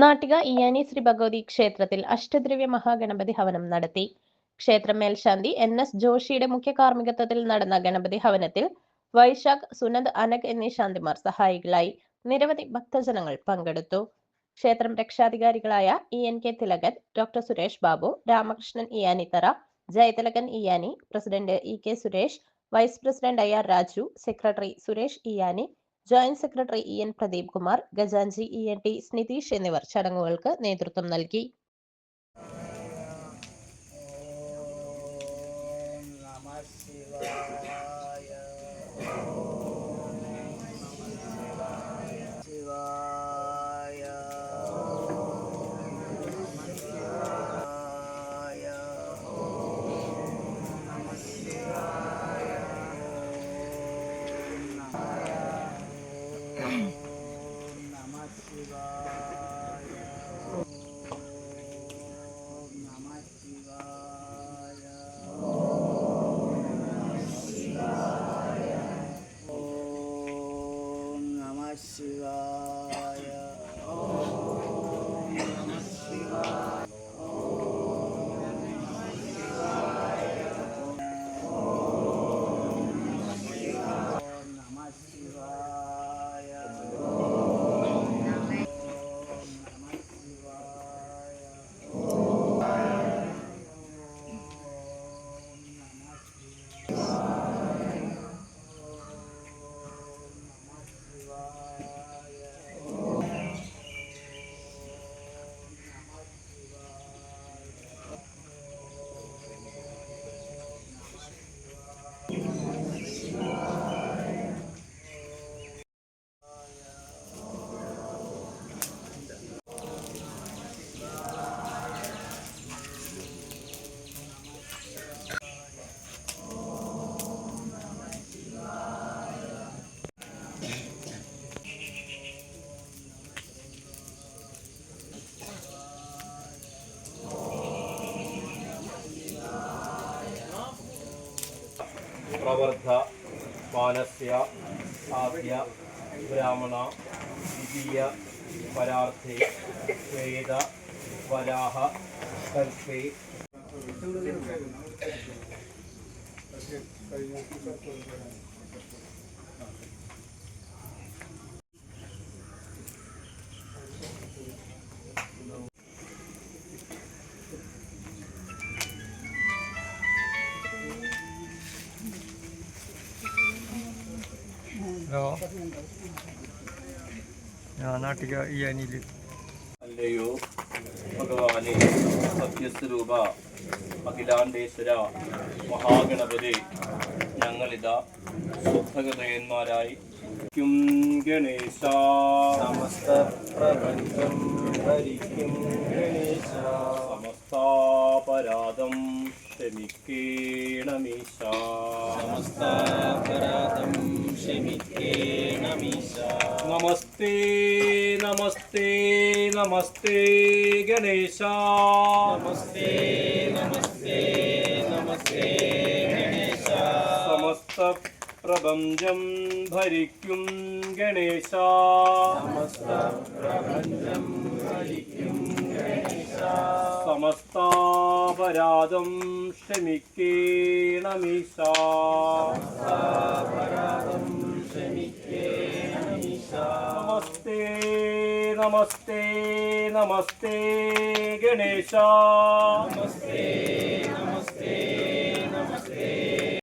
നാട്ടിക ഇയാനി ശ്രീ ഭഗവതി ക്ഷേത്രത്തിൽ അഷ്ടദ്രവ്യ മഹാഗണപതി ഹവനം നടത്തി. ക്ഷേത്രം മേൽശാന്തി എൻ എസ് ജോഷിയുടെ മുഖ്യ കാർമ്മികത്വത്തിൽ നടന്ന ഗണപതി ഹവനത്തിൽ വൈശാഖ് സുനന്ദ് അനക് എന്നീ ശാന്തിമാർ സഹായികളായി. നിരവധി ഭക്തജനങ്ങൾ പങ്കെടുത്തു. ക്ഷേത്രം രക്ഷാധികാരികളായ E N K Thilakan doctor Suresh Babu Ramakrishnan Iyanithara Jayathilakan Iyani president E K Suresh vice president I R Raju secretary Suresh Iyani joint secretary E N Pradeep Kumar Gajanji E N T Snitheesh എന്നിവർ ചടങ്ങുകൾക്ക് നേതൃത്വം നൽകി. vai ser പ്രവർദ്ധ മാനസ്യ ആദ്യ ബ്രാഹ്മണ ദ്വിതീയ പരാർത്ഥേ വേദ Varaha കൽപ്പേ hello ഞാൻ നാട്ടിക ഈ അനിൽ അല്ലയോ ഭഗവാനെ സത്യസ്വരൂപ അഖിലാണ്ടേശ്വര മഹാഗണപതി ഞങ്ങളിതാ ശുദ്ധഹൃദയന്മാരായി ും ഗണേശ. സമസ്ത പ്രപഞ്ചം ഭരിക്കും ഗണേശ സമസ്താപരാധം ക്ഷമിക്കേണമീശ സമസ്താപരാധം ക്ഷമിക്കേണമീശ നമസ്തേ നമസ്തേ നമസ്തേ ഗണേശ. നമസ്തേ നമസ്തേ നമസ്തേ ഗണേശ. സമസ്ത പ്രപഞ്ചം ഭരിക്കും ഗണേശ. സമസ്ത പ്രപഞ്ചം ഭരിക്കും ഗണേശ. ക്ഷമിക്കേണമീശ അപരാധം ക്ഷമിക്കേണമീശ നമസ്തേ നമസ്തേ നമസ്തേ ഗണേശ. നമസ്തേ നമസ്തേ